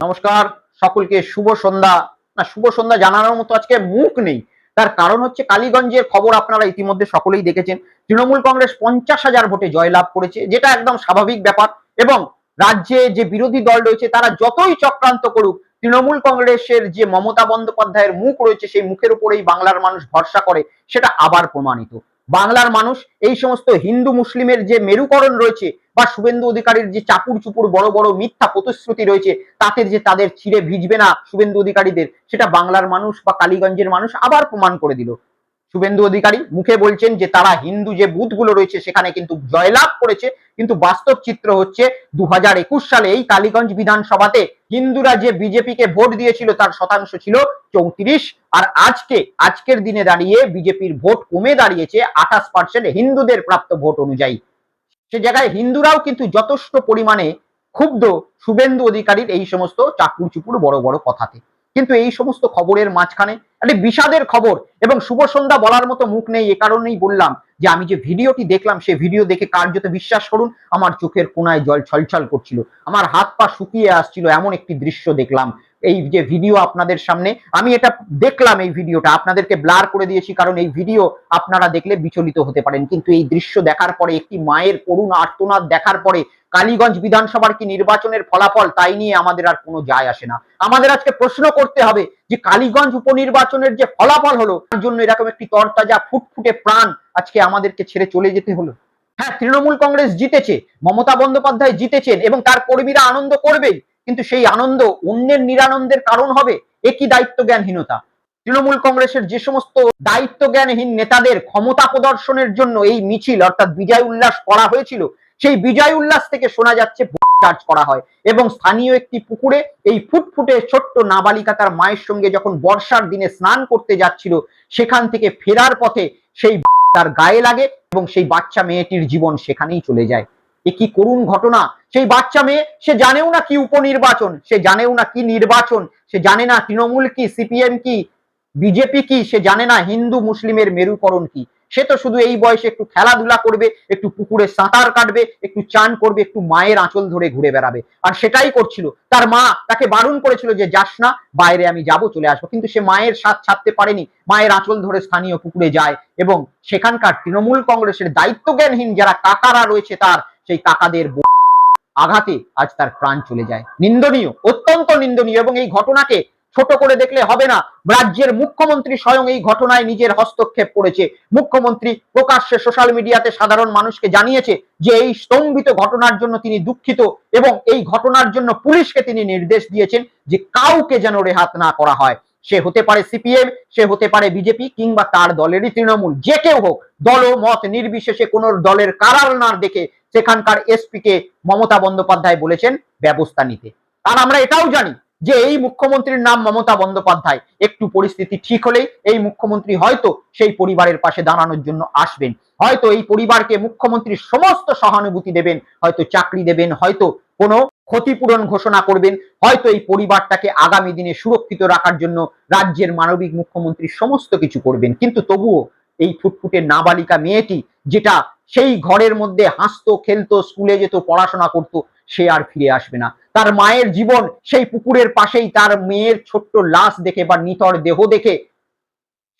নমস্কার, সকলকে শুভ সন্ধ্যা। না, শুভ সন্ধ্যা জানানোর মতো আজকে মুখ নেই। তার কারণ হচ্ছে কালীগঞ্জের খবর আপনারা ইতিমধ্যে সকলেই দেখেছেন। তৃণমূল কংগ্রেস পঞ্চাশ হাজার ভোটে জয়লাভ করেছে, যেটা একদম স্বাভাবিক ব্যাপার। এবং রাজ্যে যে বিরোধী দল রয়েছে, তারা যতই চক্রান্ত করুক, তৃণমূল কংগ্রেসের যে মমতা বন্দ্যোপাধ্যায়ের মুখ রয়েছে, সেই মুখের উপরেই বাংলার মানুষ ভরসা করে, সেটা আবার প্রমাণিত। বাংলার মানুষ এই সমস্ত হিন্দু মুসলিমের যে মেরুকরণ রয়েছে বা শুভেন্দু অধিকারীর যে চাপুর চুপুর বড় বড় মিথ্যা প্রতিশ্রুতি রয়েছে, তাতে যে তাদের চিরে ভিজবে না শুভেন্দু অধিকারীদের, সেটা বাংলার মানুষ বা কালীগঞ্জের মানুষ আবার প্রমাণ করে দিল। শুভেন্দু অধিকারী মুখে বলছেন যে তারা হিন্দু যে বুথগুলো রয়েছে, সেখানে কিন্তু জয়লাভ করেছে, কিন্তু বাস্তব চিত্র হচ্ছে দু হাজার একুশ সালে এই কালীগঞ্জ বিধানসভাতে হিন্দুরা যে বিজেপিকে ভোট দিয়েছিল, তার শতাংশ ছিল চৌত্রিশ, আর আজকে, আজকের দিনে দাঁড়িয়ে বিজেপির ভোট কমে দাঁড়িয়েছে আঠাশ পার্সেন্ট হিন্দুদের প্রাপ্ত ভোট অনুযায়ী। সে জায়গায় হিন্দুরাও কিন্তু যথেষ্ট পরিমাণে ক্ষুব্ধ শুভেন্দু অধিকারীর এই সমস্ত চাকুর চুপুর বড় বড় কথাতে। কিন্তু এই সমস্ত খবরের মাঝখানে একটা বিষাদের খবর এবং শুভ সন্ধ্যা বলার মতো মুখ নেই, এ কারণেই বললাম যে আমি যে ভিডিওটি দেখলাম, সে ভিডিও দেখে কার্যত বিশ্বাস করুন, আমার চোখের কোনায় জল ছলছল করছিল। আমার হাত পা শুকিয়ে আসছিল এমন একটি দৃশ্য দেখলাম। এই যে ভিডিও আপনাদের সামনে, আমি এটা দেখলাম এই ভিডিওটা আপনাদেরকে ব্লার করে দিয়েছি কারণ এই ভিডিও আপনারা দেখলে বিচলিত হতে পারেন। কিন্তু এই দৃশ্য দেখার পরে, একটি মায়ের করুণ আর্তনাদ দেখার পরে, কালীগঞ্জ বিধানসভার কি নির্বাচনের ফলাফল, তাই নিয়ে আমাদের আর কোনো যায় আসে না। আমাদের আজকে প্রশ্ন করতে হবে যে কালীগঞ্জ উপনির্বাচনের যে ফলাফল হলো, তার জন্য এরকম একটি তরতাজা, ফুটফুটে প্রাণ আজকে আমাদেরকে ছেড়ে চলে যেতে হলো। হ্যাঁ তৃণমূল কংগ্রেস জিতেছে, মমতা বন্দ্যোপাধ্যায় জিতেছেন এবং তার কর্মীরা আনন্দ করবেই। কিন্তু সেই আনন্দ অন্যের নিরানন্দের কারণ হবে একই দায়িত্ব জ্ঞানহীনতা তৃণমূল কংগ্রেসের যে সমস্ত দায়িত্ব জ্ঞানহীন নেতাদের ক্ষমতা প্রদর্শনের জন্য এই মিছিল, অর্থাৎ বিজয় উল্লাস করা হয়েছিল, সেই বিজয় উল্লাস থেকে শোনা যাচ্ছে চার্জ করা হয় এবং স্থানীয় একটি পুকুরে এই ফুটফুটে ছোট্ট নাবালিকা তার মায়ের সঙ্গে যখন বর্ষার দিনে স্নান করতে যাচ্ছিল, সেখান থেকে ফেরার পথে সেই তার গায়ে লাগে এবং সেই বাচ্চা মেয়েটির জীবন সেখানেই চলে যায়। এ কি করুণ ঘটনা? সেই বাচ্চা মেয়ে, সে জানেও না কি উপনির্বাচন, সে জানেও না কি নির্বাচন, সে জানে না তৃণমূল কি, সিপিএম কি, বিজেপি কি, সে জানে না হিন্দু মুসলিমের মেরুকরণ কি। সে তো শুধু এই বয়সে একটু খেলাধুলা করবে, একটু পুকুরে সাঁতার কাটবে, একটু চান করবে, একটু মায়ের আঁচল ধরে ঘুরে বেড়াবে। আর সেটাই করছিল। তার মা তাকে বারণ করেছিল যে, যাস না, বাইরে আমি যাব, চলে আসব। কিন্তু সে মায়ের সাথ ছাড়তে পারেনি। মায়ের আঁচল ধরে স্থানীয় পুকুরে যায় এবং সেখানকার তৃণমূল কংগ্রেসের দায়িত্ব জ্ঞানহীন যারা কাকারা রয়েছে তার সেই কাকাদের আঘাতে আজ তার প্রাণ চলে যায়। নিন্দনীয়, অত্যন্ত নিন্দনীয় এবং এই ঘটনাকে ছোট করে দেখলে হবে না। রাজ্যের মুখ্যমন্ত্রী স্বয়ং এই ঘটনায় নিজের হস্তক্ষেপ করেছে। মুখ্যমন্ত্রী প্রকাশ্যে সোশ্যাল মিডিয়াতে সাধারণ মানুষকে জানিয়েছে যে এই স্তম্ভিত ঘটনার জন্য তিনি দুঃখিত এবং এই ঘটনার জন্য পুলিশকে তিনি নির্দেশ দিয়েছেন যে কাউকে যেন রেহাত না করা হয়। সে হতে পারে সিপিএম সে হতে পারে বিজেপি কিংবা তার দলেরই তৃণমূল। যে কেউ হোক দল মত নির্বিশেষে কোন দলের কারার না দেখে সেখানকার এসপি কে মমতা বন্দ্যোপাধ্যায় বলেছেন ব্যবস্থা নিতে। আর আমরা এটাও জানি যে এই মুখ্যমন্ত্রীর নাম মমতা বন্দ্যোপাধ্যায়, একটু পরিস্থিতি ঠিক হলেই এই মুখ্যমন্ত্রী হয়তো সেই পরিবারের পাশে দাঁড়ানোর জন্য আসবেন। হয়তো এই পরিবারকে মুখ্যমন্ত্রীর সমস্ত সহানুভূতি দেবেন, হয়তো চাকরি দেবেন, হয়তো কোনো ক্ষতিপূরণ ঘোষণা করবেন, হয়তো এই পরিবারটাকে আগামী দিনে সুরক্ষিত রাখার জন্য রাজ্যের মানবিক মুখ্যমন্ত্রী সমস্ত কিছু করবেন। কিন্তু তবুও এই ফুটফুটে নাবালিকা মেয়েটি, যেটা সেই ঘরের মধ্যে হাসতো, খেলতো, স্কুলে যেত, পড়াশোনা করত সে আর ফিরে আসবে না। তার মায়ের জীবন সেই পুকুরের পাশেই, তার মেয়ের ছোট্ট লাশ দেখে বা নিতর দেহ দেখে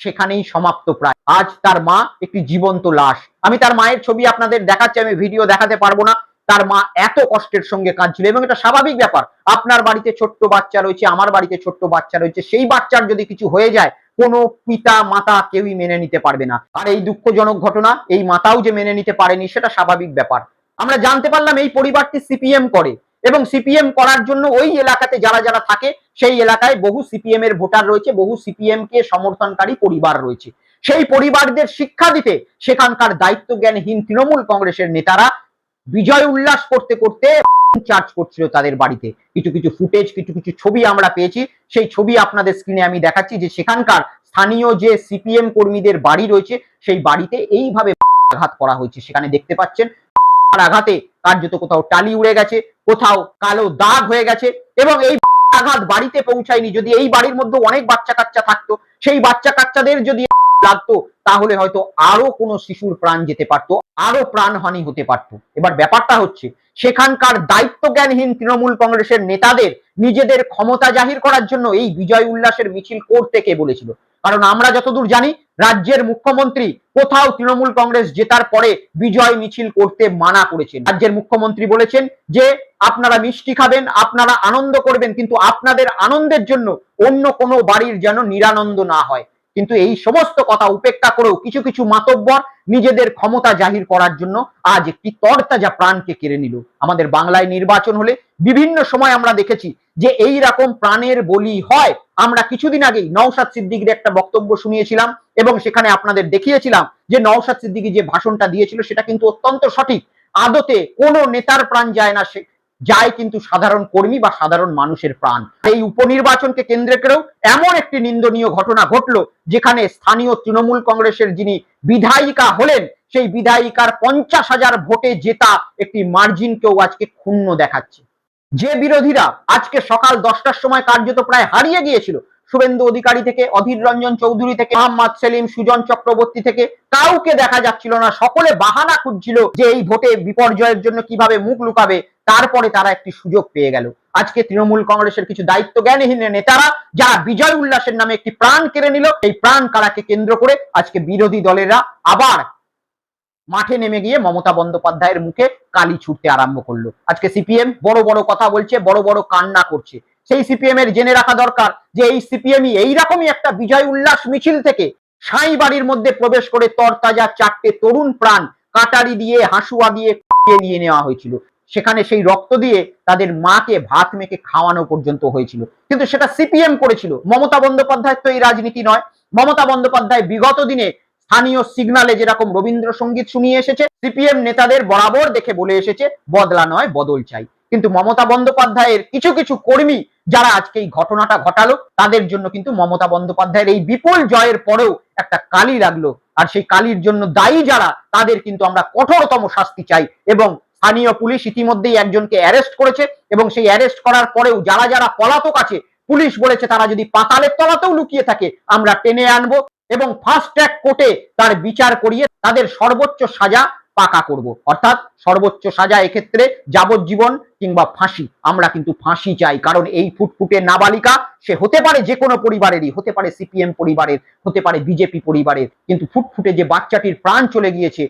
সেখানেই সমাপ্ত প্রায়। আজ তার মা একটি জীবন্ত লাশ। আমি তার মায়ের ছবি আপনাদের দেখাচ্ছি, আমি ভিডিও দেখাতে পারব না। তার মা এত কষ্টের সঙ্গে কাঁদছিল এবং এটা স্বাভাবিক ব্যাপার। আপনার বাড়িতে ছোট্ট বাচ্চা রয়েছে, আমার বাড়িতে ছোট্ট বাচ্চা রয়েছে, সেই বাচ্চার যদি কিছু হয়ে যায়, কোনো পিতা, মাতা কেউই মেনে নিতে পারবে না। আর এই দুঃখজনক ঘটনা এই মাতাও যে মেনে নিতে পারেনি, সেটা স্বাভাবিক ব্যাপার। আমরা জানতে পারলাম এই পরিবারটি সিপিএম করে এবং সিপিএম করার জন্য ওই এলাকাতে যারা যারা থাকে, সেই এলাকায় বহু সিপিএম এর ভোটার রয়েছে, বহু সিপিএম কে সমর্থনকারী পরিবার রয়েছে। সেই পরিবারদের শিক্ষা দিতে সেখানকার দায়িত্ব জ্ঞানহীন তৃণমূল কংগ্রেসের নেতারা বিজয় উল্লাস করতে করতে চার্জ করছিল তাদের বাড়িতে। কিছু কিছু ফুটেজ কিছু কিছু ছবি আমরা পেয়েছি। সেই ছবি আপনাদের স্ক্রিনে আমি দেখাচ্ছি যে সেখানকার স্থানীয় যে সিপিএম কর্মীদের বাড়ি রয়েছে, সেই বাড়িতে এইভাবে আঘাত করা হয়েছে। সেখানে দেখতে পাচ্ছেন আঘাতে কার্যত কোথাও টালি উড়ে গেছে, কোথাও কালো দাগ হয়ে গেছে এবং এই আঘাত বাড়িতে পৌঁছায়নি। যদি এই বাড়ির মধ্যে অনেক বাচ্চা কাচ্চা থাকতো, সেই বাচ্চা কাচ্চাদের যদি লাগতো, তাহলে হয়তো আরও কোনো শিশুর প্রাণ যেতে পারতো, আরও প্রাণহানি হতে পারত। এবার ব্যাপারটা হচ্ছে, সেখানকার দায়িত্ব জ্ঞানহীন তৃণমূল কংগ্রেসের নেতাদের নিজেদের ক্ষমতা জাহির করার জন্য এই বিজয় উল্লাসের মিছিল করতে কে বলেছিল? কারণ আমরা যতদূর জানি, রাজ্যের মুখ্যমন্ত্রী কোথাও তৃণমূল কংগ্রেস জেতার পরে বিজয় মিছিল করতে মানা করেছেন। রাজ্যের মুখ্যমন্ত্রী বলেছেন যে, আপনারা মিষ্টি খাবেন, আপনারা আনন্দ করবেন, কিন্তু আপনাদের আনন্দের জন্য অন্য কোনো বাড়ির যেন নিরানন্দ না হয়। কিন্তু এই সমস্ত কথা উপেক্ষা করেও কিছু কিছু মাতব্বর নিজেদের ক্ষমতা জাহির করার জন্য আজ একটি তরতাজা প্রাণকে কেড়ে নিল। আমাদের বাংলায় নির্বাচন হলে বিভিন্ন সময় আমরা দেখেছি যে এই রকম প্রাণের বলি হয়। আমরা কিছুদিন আগেই নওশাদ সিদ্দিকির একটা বক্তব্য শুনিয়েছিলাম এবং সেখানে আপনাদের দেখিয়েছিলাম যে নওশাদ সিদ্দিকি যে ভাষণটা দিয়েছিল সেটা কিন্তু অত্যন্ত সঠিক। আদতে কোনো নেতার প্রাণ যায় না যায় কিন্তু সাধারণ কর্মী বা সাধারণ মানুষের প্রাণ। এই উপনির্বাচনকে কেন্দ্র করেও এমন একটি নিন্দনীয় ঘটনা ঘটলো, যেখানে স্থানীয় তৃণমূল কংগ্রেসের যিনি বিধায়িকা হলেন, সেই বিধায়িকার পঞ্চাশ হাজার ভোটে জেতা একটি মার্জিনকেও আজকে ক্ষুণ্ণ দেখাচ্ছে। যে বিরোধীরা আজকে সকাল দশটার সময় কার্যত প্রায় হারিয়ে গিয়েছিল শুভেন্দু অধিকারী থেকে, অধীর রঞ্জন চৌধুরী থেকে, মোহাম্মদ সেলিম সুজন চক্রবর্তী থেকে, কাউকে দেখা যাচ্ছিল না, সকলে বাহানা খুঁজছিল যে এই ভোটে বিপর্যয়ের জন্য কীভাবে মুখ লুকাবে, তারপরে তারা একটি সুযোগ পেয়ে গেল। আজকে তৃণমূল কংগ্রেসের কিছু দায়িত্ব জ্ঞানহীন নেতারা, যারা বিজয় উল্লাসের নামে একটি প্রাণ কেড়ে নিল, এই প্রাণ কারাকে কেন্দ্র করে আজকে বিরোধী দলেরা আবার মাঠে নেমে গিয়ে মমতা বন্দ্যোপাধ্যায়ের মুখে কালি ছুটতে আরম্ভ করল। আজকে সিপিএম বড় বড় কথা বলছে, বড় বড় কান্না করছে। সেই সিপিএম এর জেনে রাখা দরকার যে এই সিপিএমই এইরকমই একটা বিজয় উল্লাস মিছিল থেকে সাঁই বাড়ির মধ্যে প্রবেশ করে তরতাজা চারটে তরুণ প্রাণ কাটারি দিয়ে, হাসুয়া দিয়ে নিয়ে নেওয়া হয়েছিল। সেখানে সেই রক্ত দিয়ে তাদের মাকে ভাত মেখে খাওয়ানো পর্যন্ত হয়েছিল। কিন্তু সেটা সিপিএম করেছিল। মমতা বন্দ্যোপাধ্যায় তো এই রাজনীতি নয়। মমতা বন্দ্যোপাধ্যায় বিগত দিনে স্থানীয় সিগনালে যেরকম রবীন্দ্রসঙ্গীত শুনিয়ে এসেছে সিপিএম নেতাদের বরাবর দেখে বলে এসেছে, বদলা নয়, বদল চাই। কিন্তু মমতা বন্দ্যোপাধ্যায়ের কিছু কিছু কর্মী যারা আজকে এই ঘটনাটা ঘটালো, তাদের জন্য কিন্তু মমতা বন্দ্যোপাধ্যায়ের এই বিপুল জয়ের পরেও একটা কালি লাগল। আর সেই কালির জন্য দায়ী যারা, তাদের কিন্তু আমরা কঠোরতম শাস্তি চাই এবং স্থানীয় পুলিশ ইতিমধ্যেই একজনকে অ্যারেস্ট করেছে এবং সেই অ্যারেস্ট করার পরেও যারা যারা পলাতক আছে, পুলিশ বলেছে তারা যদি পাতালের তলাতেও লুকিয়ে থাকে, আমরা টেনে আনব এবং ফাস্ট ট্র্যাক কোর্টে তার বিচার করিয়ে তাদের সর্বোচ্চ সাজা পাকা করব। অর্থাৎ সর্বোচ্চ সাজা এক্ষেত্রে যাবজ্জীবন কিংবা ফাঁসি। আমরা কিন্তু ফাঁসি চাই, কারণ এই ফুটফুটে নাবালিকা, সে হতে পারে যে কোনো পরিবারেরই, হতে পারে সিপিএম পরিবারের, হতে পারে বিজেপি পরিবারের, কিন্তু ফুটফুটে যে বাচ্চাটির প্রাণ চলে গিয়েছে,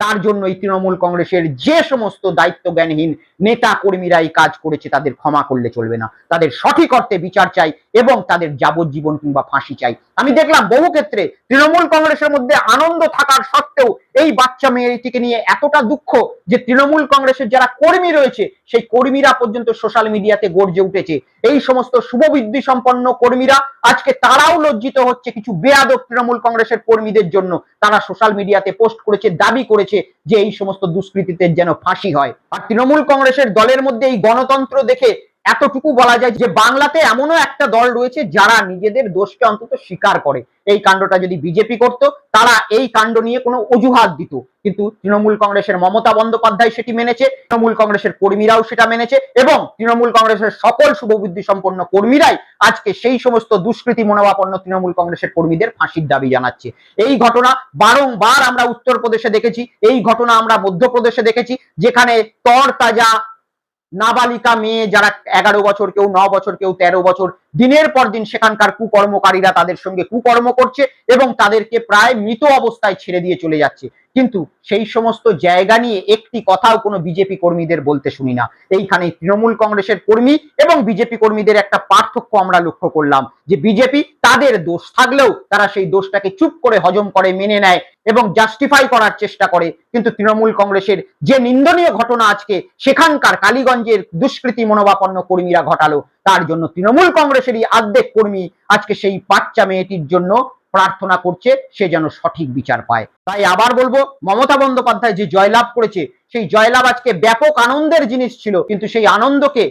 তার জন্য এই তৃণমূল কংগ্রেসের যে সমস্ত দায়িত্ব জ্ঞানহীন নেতা কর্মীরা এই কাজ করেছে, তাদের ক্ষমা করলে চলবে না। তাদের সঠিক অর্থে বিচার চাই এবং তাদের যাবজ্জীবন কিংবা ফাঁসি চাই। আমি দেখলাম বহু ক্ষেত্রে তৃণমূল কংগ্রেসের মধ্যে আনন্দ থাকার সত্ত্বেও এই বাচ্চা মেয়েটিকে নিয়ে এতটা দুঃখ যে তৃণমূল কংগ্রেসের যারা কর্মী রয়েছে, সেই কর্মীরা পর্যন্ত সোশ্যাল মিডিয়াতে গর্জে উঠেছে। এই সমস্ত শুভবৃদ্ধি সম্পন্ন কর্মীরা, আজকে তারাও লজ্জিত হচ্ছে কিছু বেয়াদব তৃণমূল কংগ্রেসের কর্মীদের জন্য। তারা সোশ্যাল মিডিয়াতে পোস্ট করেছে, দাবি করেছে যে এই সমস্ত দুষ্কৃতীদের যেন ফাঁসি হয়। আর তৃণমূল কংগ্রেসের দলের মধ্যে এই গণতন্ত্র দেখে এতটুকু বলা যায় যে বাংলাতে এমনও একটা দল রয়েছে যারা নিজেদের দোষকে অন্তত স্বীকার করে। এই কাণ্ডটা যদি বিজেপি করত, তারা এই কাণ্ড নিয়ে কোনো অজুহাত দিত। কিন্তু তৃণমূল কংগ্রেসের মমতা বন্দ্যোপাধ্যায় সেটি মেনেছে, তৃণমূল কংগ্রেসের কর্মীরাও সেটা মেনেছে, এবং তৃণমূল কংগ্রেসের সকল শুভবুদ্ধি সম্পন্ন কর্মীরাই আজকে সেই সমস্ত দুষ্কৃতি মনোভাপন্ন তৃণমূল কংগ্রেসের কর্মীদের ফাঁসির দাবি জানাচ্ছে। এই ঘটনা বারংবার আমরা উত্তরপ্রদেশে দেখেছি, এই ঘটনা আমরা মধ্যপ্রদেশে দেখেছি, যেখানে তর তাজা নাবালিকা মেয়ে যারা এগারো বছর কেউ ন বছর, কেউ তেরো বছর, দিনের পর দিন সেখানকার কুকর্মকারীরা তাদের সঙ্গে কুকর্ম করছে এবং তাদেরকে প্রায় মৃত অবস্থায় ছেড়ে দিয়ে চলে যাচ্ছে। কিন্তু সেই সমস্ত জায়গা নিয়ে একটি কথাও কোনো বিজেপি কর্মীদের বলতে শুনি না। এইখানে তৃণমূল কংগ্রেসের কর্মী এবং বিজেপি কর্মীদের একটা পার্থক্য আমরা লক্ষ্য করলাম যে বিজেপি তাদের দোষ থাকলেও তারা সেই দোষটাকে চুপ করে হজম করে, মেনে নেয় এবং জাস্টিফাই করার চেষ্টা করে। কিন্তু তৃণমূল কংগ্রেসের যে নিন্দনীয় ঘটনা আজকে, সেখানকার কালীগঞ্জের দুষ্কৃতি মনোবাপন্ন কর্মীরা ঘটালো। তার জন্য তৃণমূল কংগ্রেসেরই আর্ধেক কর্মী আজকে সেই বাচ্চা মেয়েটির জন্য প্রার্থনা করছে, সে যেন সঠিক বিচার পায়। তাই আবার বলব, মমতা বন্দ্যোপাধ্যায় যে জয়লাভ করেছে, সেই জয়লাভ আজকে ব্যাপক আনন্দের জিনিস ছিল, কিন্তু সেই আনন্দকে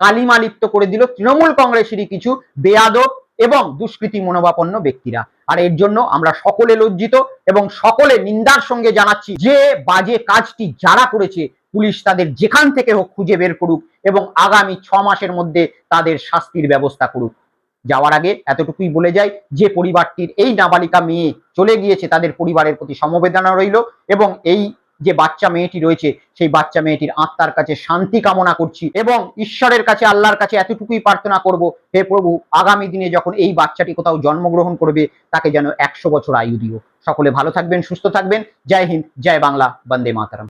কালিমালিপ্ত করে দিল তৃণমূল কংগ্রেসেরই কিছু বেয়াদব এবং দুষ্কৃতি মনোভাপন্ন ব্যক্তিরা। আর এর জন্য আমরা সকলে লজ্জিত এবং সকলে নিন্দার সঙ্গে জানাচ্ছি, যে বাজে কাজটি যারা করেছে, পুলিশ তাদের যেখান থেকে হোক খুঁজে বের করুক এবং আগামী ছ মাসের মধ্যে তাদের শাস্তির ব্যবস্থা করুক। যাওয়ার আগে এতটুকুই বলে যাই, যে পরিবারটির এই নাবালিকা মেয়ে চলে গিয়েছে তাদের পরিবারের প্রতি সমবেদনা রইল এবং এই যে বাচ্চা মেয়েটি রয়েছে, সেই বাচ্চা মেয়েটির আত্মার কাছে শান্তি কামনা করছি এবং ঈশ্বরের কাছে, আল্লাহর কাছে এতটুকুই প্রার্থনা করব, হে প্রভু, আগামী দিনে যখন এই বাচ্চাটি কোথাও জন্মগ্রহণ করবে, তাকে যেন একশো বছর আয়ু দিও। সকলে ভালো থাকবেন, সুস্থ থাকবেন। জয় হিন্দ, জয় বাংলা, বন্দে মাতারাম।